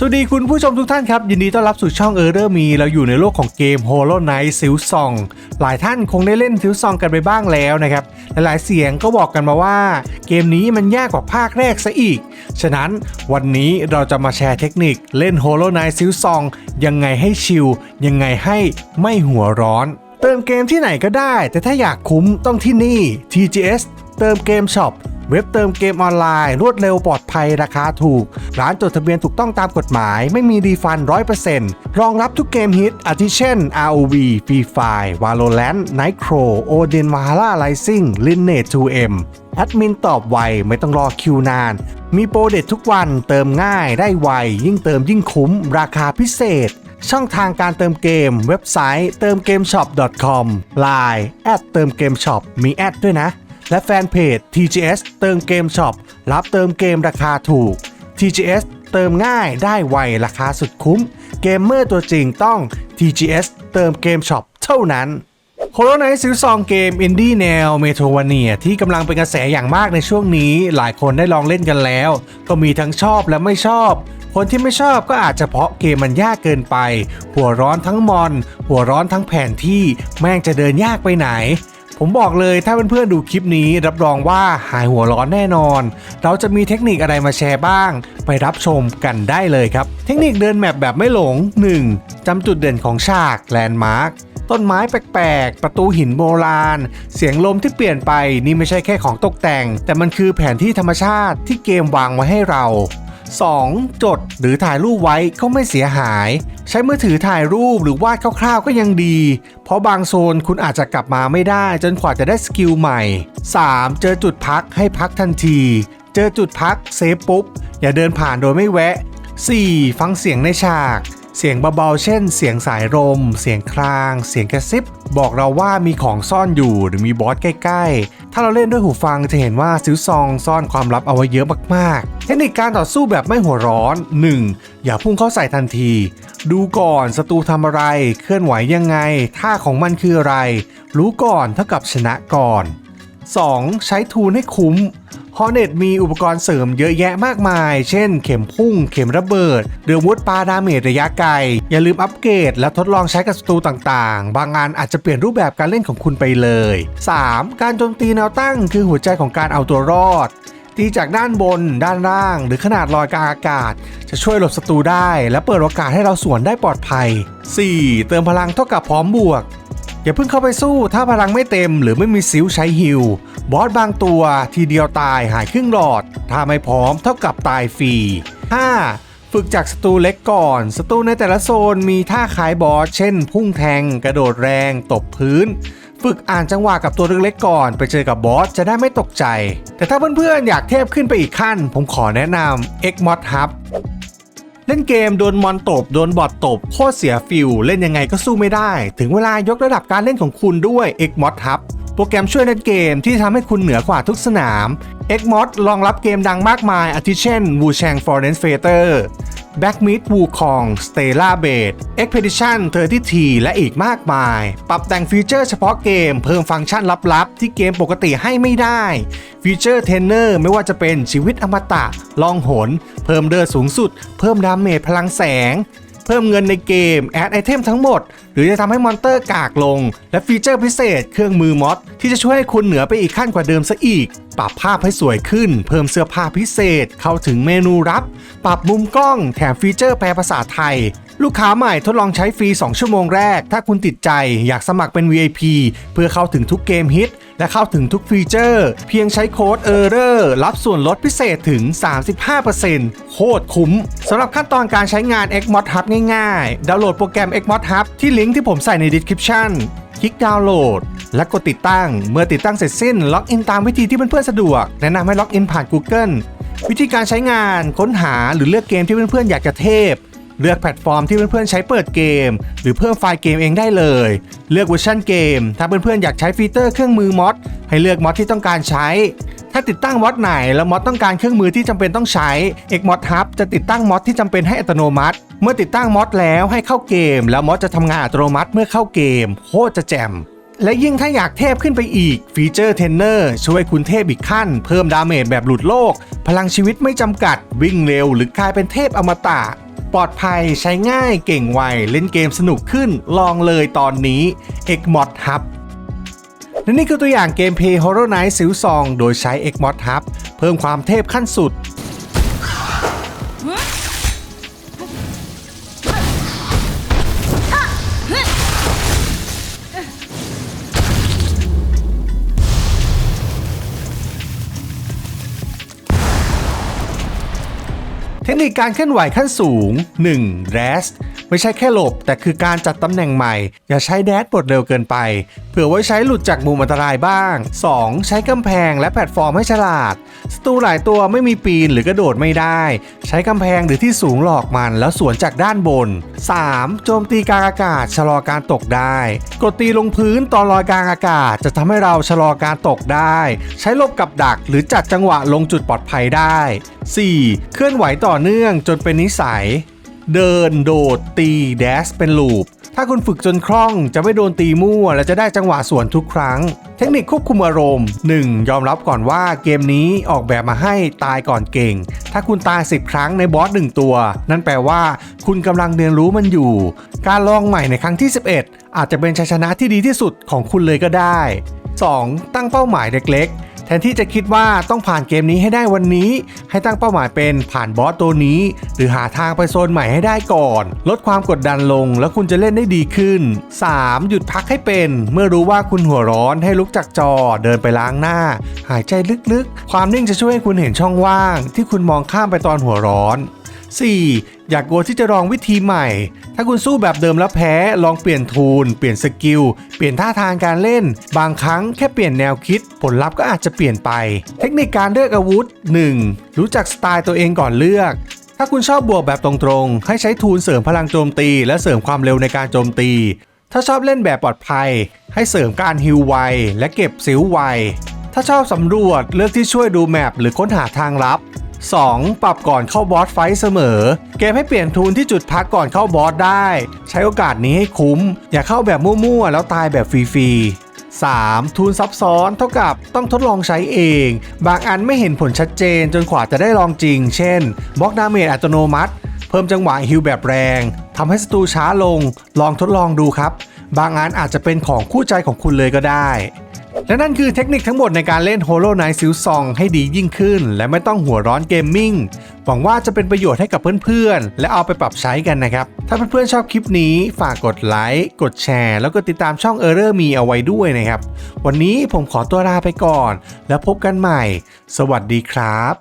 สวัสดีคุณผู้ชมทุกท่านครับ ยินดีต้อนรับสู่ช่องเออร์เรอร์มีเราอยู่ในโลกของเกม Hollow Knight ซิลซองหลายท่านคงได้เล่นซิลซองกันไปบ้างแล้วนะครับ หลายๆเสียงก็บอกกันมาว่า เกมนี้มันยากกว่าภาคแรกซะอีก ฉะนั้นวันนี้เราจะมาแชร์เทคนิคเล่น Hollow Knight ซิลซองยังไงให้ชิลยังไงให้ไม่หัวร้อน เติมเกมที่ไหนก็ได้ แต่ถ้าอยากคุ้มต้องที่นี่ TGS เติมเกมช็อป เว็บเติมเกมออนไลน์ รวดเร็วปลอดภัยราคาถูก ร้านจดทะเบียนถูกต้องตามกฎหมาย ไม่มีรีฟัน100%รองรับทุกเกมฮิต อาทิเช่น ROV Free Fire Valorant Nightcrow Odin Valhalla Rising Lineage 2M แอดมินตอบไว ไม่ต้องรอคิวนาน มีโปรเด็ดทุกวันเติมง่ายได้ไว ยิ่งเติมยิ่งคุ้ม ราคาพิเศษ ช่องทางการเติมเกม เว็บไซต์เติมเกมช็อป .com Line แอดเติมเกมช็อปมีแอดด้วยนะ และแฟนเพจ TGS เติมเกมช็อปรับเติมเกมราคาถูก TGS เติมง่ายได้ไวราคาสุดคุ้ม เกมเมอร์ตัวจริงต้อง TGS เติมเกมช็อปเท่านั้นโคโรไนซิลซองเกมอินดี้แนวเมโทรวาเนียที่กำลังเป็นกระแสอย่างมากในช่วงนี้ หลายคนได้ลองเล่นกันแล้ว ก็มีทั้งชอบและไม่ชอบ คนที่ไม่ชอบก็อาจจะเพราะเกมมันยากเกินไป หัวร้อนทั้งมอน หัวร้อนทั้งแผนที่แม่งจะเดินยากไปไหน ผมบอกเลยถ้าเพื่อนๆดูคลิปนี้รับรองว่าหายหัวร้อนแน่นอน เราจะมีเทคนิคอะไรมาแชร์บ้าง ไปรับชมกันได้เลยครับ เทคนิคเดินแมปแบบไม่หลง 1. จำจุดเด่นของฉากแลนด์มาร์คต้นไม้แปลกๆ ประตูหินโบราณ เสียงลมที่เปลี่ยนไปนี่ไม่ใช่แค่ของตกแต่ง แต่มันคือแผนที่ธรรมชาติที่เกมวางไว้ให้เรา 2. จดหรือถ่ายรูปไว้ก็ไม่เสียหาย ใช้มือถือถ่ายรูปหรือวาดคร่าวๆก็ยังดี เพราะบางโซนคุณอาจจะกลับมาไม่ได้จนกว่าจะได้สกิลใหม่ 3. เจอจุดพักให้พักทันที เจอจุดพักเซฟปุ๊บ อย่าเดินผ่านโดยไม่แวะ 4. ฟังเสียงในฉาก เสียงเบาๆ เช่น เสียงสายลม เสียงคราง เสียงกระซิบ บอกเราว่ามีของซ่อนอยู่หรือมีบอสใกล้ๆ ถ้าเราเล่นด้วยหูฟังจะเห็นว่าซิลซองซ่อนความลับเอาไว้เยอะมากๆ เทคนิคการต่อสู้แบบไม่หัวร้อน 1. อย่าพุ่งเข้าใส่ทันที ดูก่อนศัตรูทำอะไร เคลื่อนไหวยังไง ท่าของมันคืออะไร รู้ก่อนเท่ากับชนะก่อน 2. ใช้ทูนให้คุ้ม ฮอเน็ตมีอุปกรณ์เสริมเยอะแยะมากมาย เช่น เข็มพุ่ง เข็มระเบิด เรือวุธปาดาเมจระยะไกล อย่าลืมอัปเกรดและทดลองใช้กับศัตรูต่างๆ บางงานอาจจะเปลี่ยนรูปแบบการเล่นของคุณไปเลย 3. การโจมตีแนวตั้งคือหัวใจของการเอาตัวรอดตีจากด้านบน ด้านล่าง หรือขนาดลอยกลางอากาศ จะช่วยหลบศัตรูได้ และเปิดโอกาสให้เราสวนได้ปลอดภัย 4. เติมพลังเท่ากับพร้อมบวก อย่าเพิ่งเข้าไปสู้ถ้าพลังไม่เต็มหรือไม่มีซิลใช้ฮิลบอสบางตัวทีเดียวตายหายครึ่งหลอด ถ้าไม่พร้อมเท่ากับตายฟรี 5. ฝึกจากศัตรูเล็กก่อนศัตรูในแต่ละโซนมีท่าคล้ายบอสเช่น พุ่งแทง กระโดดแรงตบพื้น ฝึกอ่านจังหวะกับตัวเล็กๆก่อน ไปเจอกับบอสจะได้ไม่ตกใจ แต่ถ้าเพื่อนๆอยากเทพขึ้นไปอีกขั้น ผมขอแนะนำ Xmod Hub เล่นเกมโดนมอนตบ โดนบอทตบ โคตรเสียฟิลเล่นยังไงก็สู้ไม่ได้ ถึงเวลายกระดับการเล่นของคุณด้วย Xmod Hub โปรแกรมช่วยเล่นเกมที่ทำให้คุณเหนือกว่าทุกสนาม Xmod รองรับเกมดังมากมาย อาทิเช่น Wu Chang Foreign Fighter Back Meet Wukong Stella b a d Expedition 30T และอีกมากมาย ปรับแต่งฟีเจอร์เฉพาะเกมเพิ่มฟังก์ชันลับๆ ที่เกมปกติให้ไม่ได้ ฟีเจอร์เทรนเนอร์ไม่ว่าจะเป็นชีวิตอมตะ ลองหน เพิ่มเดือดสูงสุด เพิ่มดาเมจพลังแสง เพิ่มเงินในเกมแอดไอเทมทั้งหมด หรือจะทำให้มอนเตอร์กากลง และฟีเจอร์พิเศษ เครื่องมือมอดที่จะช่วยให้คุณเหนือไปอีกขั้นกว่าเดิมซะอีก ปรับภาพให้สวยขึ้น เพิ่มเสื้อผ้าพิเศษ เข้าถึงเมนูรับ ปรับมุมกล้องแถมฟีเจอร์แปลภาษาไทย ลูกค้าใหม่ทดลองใช้ฟรี 2 ชั่วโมงแรก ถ้าคุณติดใจอยากสมัครเป็น VIP เพื่อเข้าถึงทุกเกมฮิต และเข้าถึงทุกฟีเจอร์ เพียงใช้โค้ด e r r o r รับส่วนลดพิเศษถึง 35%โคตรคุ้มสำหรับขั้นตอนการใช้งาน Xmod Hub ง่ายๆ ดาวน์โหลดโปรแกรม Xmod Hub ที่ลิงก์ที่ผมใส่ใน description คลิกดาวน์โหลด และกดติดตั้ง เมื่อติดตั้งเสร็จสิ้น ล็อกอินตามวิธีที่เพื่อนๆสะดวก แนะนำให้ล็อกอินผ่าน Google วิธีการใช้งานค้นหาหรือเลือกเกมที่เพื่อนๆอยากจะเทพ เลือกแพลตฟอร์มที่เพื่อนๆใช้เปิดเกม หรือเพิ่มไฟล์เกมเองได้เลย เลือกเวอร์ชันเกม ถ้าเพื่อนๆอยากใช้ฟีเจอร์เครื่องมือมอดให้เลือกมอดที่ต้องการใช้ ถ้าติดตั้งมอดไหนแล้วมอดต้องการเครื่องมือที่จำเป็นต้องใช้ Xmod Hub จะติดตั้งมอดที่จำเป็นให้อัตโนมัติ เมื่อติดตั้งมอดแล้วให้เข้าเกม แล้วมอดจะทำงานอัตโนมัติเมื่อเข้าเกมโคตรจะแจ่มและยิ่งถ้าอยากเทพขึ้นไปอีก ฟีเจอร์เทนเนอร์ช่วยคุณเทพอีกขั้น เพิ่มดาเมจแบบหลุดโลก พลังชีวิตไม่จำกัด วิ่งเร็วหรือกลายเป็นเทพอมตะ ปลอดภัยใช้ง่ายเก่งไว เล่นเกมสนุกขึ้นลองเลยตอนนี้ Xmod Hub และนี่คือตัวอย่างเกมเพลย์ Horror Night ซิวซอง โดยใช้ Xmod Hub เพิ่มความเทพขั้นสุด เทคนิคการเคลื่อนไหวขั้นสูง 1. Rest ไม่ใช่แค่หลบ แต่คือการจัดตำแหน่งใหม่ อย่าใช้แดดบดเร็วเกินไป เผื่อไว้ใช้หลุดจากมุมอันตรายบ้าง 2. ใช้กำแพงและแพลตฟอร์มให้ฉลาดศัตรูหลายตัวไม่มีปีนหรือกระโดดไม่ได้ ใช้กำแพงหรือที่สูงหลอกมันแล้วสวนจากด้านบน 3. โจมตีกลางอากาศชะลอการตกได้ กดตีลงพื้นตอนลอยกลางอากาศจะทำให้เราชะลอการตกได้ ใช้ลบกับดักหรือจัดจังหวะลงจุดปลอดภัยได้ 4. เคลื่อนไหวต่อเนื่องจนเป็นนิสัย เดินโดดตีแดสเป็นลูป ถ้าคุณฝึกจนคล่องจะไม่โดนตีมั่ว และจะได้จังหวะสวนทุกครั้ง เทคนิคควบคุมอารมณ์ 1. ยอมรับก่อนว่าเกมนี้ออกแบบมาให้ตายก่อนเก่ง ถ้าคุณตาย 10 ครั้งในบอส1ตัว นั่นแปลว่า คุณกำลังเรียนรู้มันอยู่ การลองใหม่ในครั้งที่ 11 อาจจะเป็นชัยชนะที่ดีที่สุดของคุณเลยก็ได้ 2. ตั้งเป้าหมายเล็กๆ แทนที่จะคิดว่าต้องผ่านเกมนี้ให้ได้วันนี้ ให้ตั้งเป้าหมายเป็นผ่านบอสตัวนี้ หรือหาทางไปโซนใหม่ให้ได้ก่อน ลดความกดดันลงแล้วคุณจะเล่นได้ดีขึ้น 3. หยุดพักให้เป็น เมื่อรู้ว่าคุณหัวร้อนให้ลุกจากจอ เดินไปล้างหน้า หายใจลึกๆ ความนิ่งจะช่วยให้คุณเห็นช่องว่าง ที่คุณมองข้ามไปตอนหัวร้อน 4. อยากกลัวที่จะลองวิธีใหม่ ถ้าคุณสู้แบบเดิมแล้วแพ้ ลองเปลี่ยนทูน เปลี่ยนสกิล เปลี่ยนท่าทางการเล่น บางครั้งแค่เปลี่ยนแนวคิด ผลลัพธ์ก็อาจจะเปลี่ยนไป เทคนิคการเลือกอาวุธ 1. รู้จักสไตล์ตัวเองก่อนเลือกถ้าคุณชอบบวกแบบตรงๆ ให้ใช้ทูนเสริมพลังโจมตี และเสริมความเร็วในการโจมตี ถ้าชอบเล่นแบบปลอดภัย ให้เสริมการฮิลไวและเก็บสิวไว ถ้าชอบสำรวจเลือกที่ช่วยดูแมปหรือค้นหาทางลับ 2. ปรับก่อนเข้าบอสไฟท์เสมอ เกมให้เปลี่ยนทูนที่จุดพักก่อนเข้าบอสได้ ใช้โอกาสนี้ให้คุ้ม อย่าเข้าแบบมั่วๆ แล้วตายแบบฟรีๆ 3. ทูนซับซ้อนเท่ากับต้องทดลองใช้เอง บางอันไม่เห็นผลชัดเจนจนกว่าจะได้ลองจริง เช่นบล็อกดาเมจอัตโนมัติ เพิ่มจังหวะฮิลแบบแรงทำให้ศัตรูช้าลง ลองทดลองดูครับ บางอันอาจจะเป็นของคู่ใจของคุณเลยก็ได้ และนั่นคือเทคนิคทั้งหมดในการเล่น Hollow Knight s i l s o n g ให้ดียิ่งขึ้น และไม่ต้องหัวร้อนเกมมิ่ง หวังว่าจะเป็นประโยชน์ให้กับเพื่อนๆ และเอาไปปรับใช้กันนะครับ ถ้าเพื่อนๆชอบคลิปนี้ฝากกดไลค์ กดแชร์ แล้วก็ติดตามช่อง e r r o r มีเอาไว้ด้วยนะครับ วันนี้ผมขอตัวลาไปก่อน แล้วพบกันใหม่ สวัสดีครับ